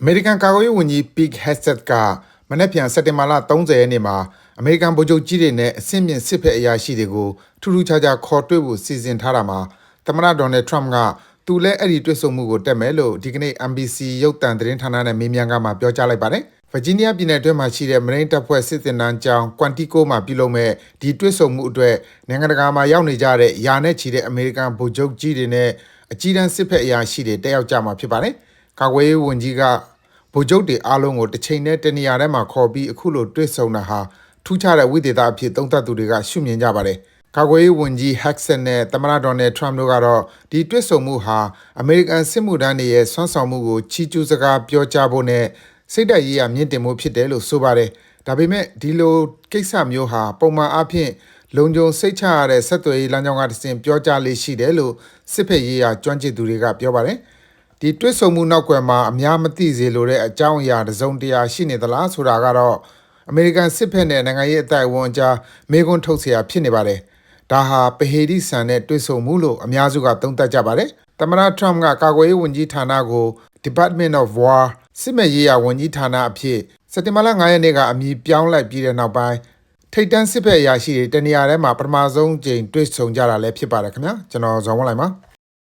အမေရိကန်ကာကွယ်ရေးဝန်ကြီး Pete Hegseth ကမနေ့ပြန်စက်တင်ဘာလ30ရက်နေ့မှာအမေရိကန်ဗိုလ်ချုပ်ကြီးတွေနဲ့အဆင့်မြင့်စစ်ဖက်အရာရှိတွေကိုထူးထူးခြားခြားခေါ်တွေ့ဖို့စီစဉ်ထားတာမှာသမ္မတဒေါ်နယ်ထရမ့်ကသူလည်းအဲ့ဒီတွေ့ဆုံမှုကိုတက်မယ်လို့ဒီကနေ့ NBC ရုပ်သံသတင်းဌာနနဲ့မေးမြန်းခန်းမှာပြောကြားလိုက်ပါတယ်။ဗာဂျီးနီးယားပြည်နယ်အတွင်းမှာရှိတဲ့မရိန်းတပ်ဖွဲ့စစ်တင်တန်းကျောင်းကွမ်တီကိုမှာပြုလုပ်မဲ့ဒီတွေ့ဆုံမှုအတွက်နိုင်ငံတကာမှာရောက်နေကြတဲ့ယာနဲ့ချီတဲ့အမေရိကန်ဗိုလ်ချုပ်ကြီးတွေနဲ့အကြီးတန်းစစ်ဖက်အရာရှိတွေတက်ရောက်ကြမှာဖြစ်ပါတယ်။ ကာကွယ်ရေးဝန်ကြီးကဗိုလ်ချုပ်တွေအားလုံးကိုတစ်ချိန်နဲ့တနေရာထဲမှာခေါ်ပြီးအခုလိုတွေ့ဆုံတာဟာထူးခြားတဲ့ဝိသေသအဖြစ်သုံးသပ်သူတွေကရှုမြင်ကြပါတယ်။ကာကွယ်ရေးဝန်ကြီး Hegseth နဲ့သမ္မတဒေါ်နယ်ထရမ့်တို့ကတော့ဒီတွေ့ဆုံမှုဟာအမေရိကန်စစ်မှုထမ်းတွေရဲ့ဆွမ်းဆောင်မှုကိုချီးကျူးစကားပြောကြားဖို့နဲ့စိတ်ဓာတ်ရေးရာမြင့်တင်မှုဖြစ်တယ်လို့ဆိုပါတယ်။ဒါပေမဲ့ဒီလိုကိစ္စမျိုးဟာပုံမှန်အားဖြင့်လုံခြုံစိတ်ချရတဲ့ဆက်သွယ်ရေးလမ်းကြောင်းကတစ်ဆင့်ပြောကြားလေးရှိတယ်လို့စစ်ဖက်ရေးရာကျွမ်းကျင်သူတွေကပြောပါတယ်။ ဒီတွစ်ဆုံမှုနောက်ွယ်မှာအများမသိစေလိုတဲ့အကြောင်းအရာတစ်စုံတရာရှိနေသလားဆိုတာကတော့အမေရိကန်စစ်ဖက်နဲ့နိုင်ငံရေးအသိုက်အဝန်းအကြားမေးခွန်းထုတ်စရာဖြစ်နေပါတယ်။ဒါဟာပဟေရီဆန်နဲ့တွစ်ဆုံမှုလို့အများစုကသုံးသပ်ကြပါတယ်။သမ္မတထရမ့်ကကာကွယ်ရေးဝန်ကြီးဌာနကို Department of War စစ်မဲ့ရေးရာဝန်ကြီးဌာနအဖြစ်စက်တင်ဘာလ9ရက်နေ့ကအမည်ပြောင်းလိုက်ပြီးတဲ့နောက်ပိုင်းထိတ်တန့်စစ်ဖက်အရာရှိတွေတနေရာထဲမှာပထမဆုံးကြိမ်တွေ့ဆုံကြတာလည်းဖြစ်ပါတယ်ခင်ဗျာကျွန်တော်ဇော်ဝင်းလိုက်ပါ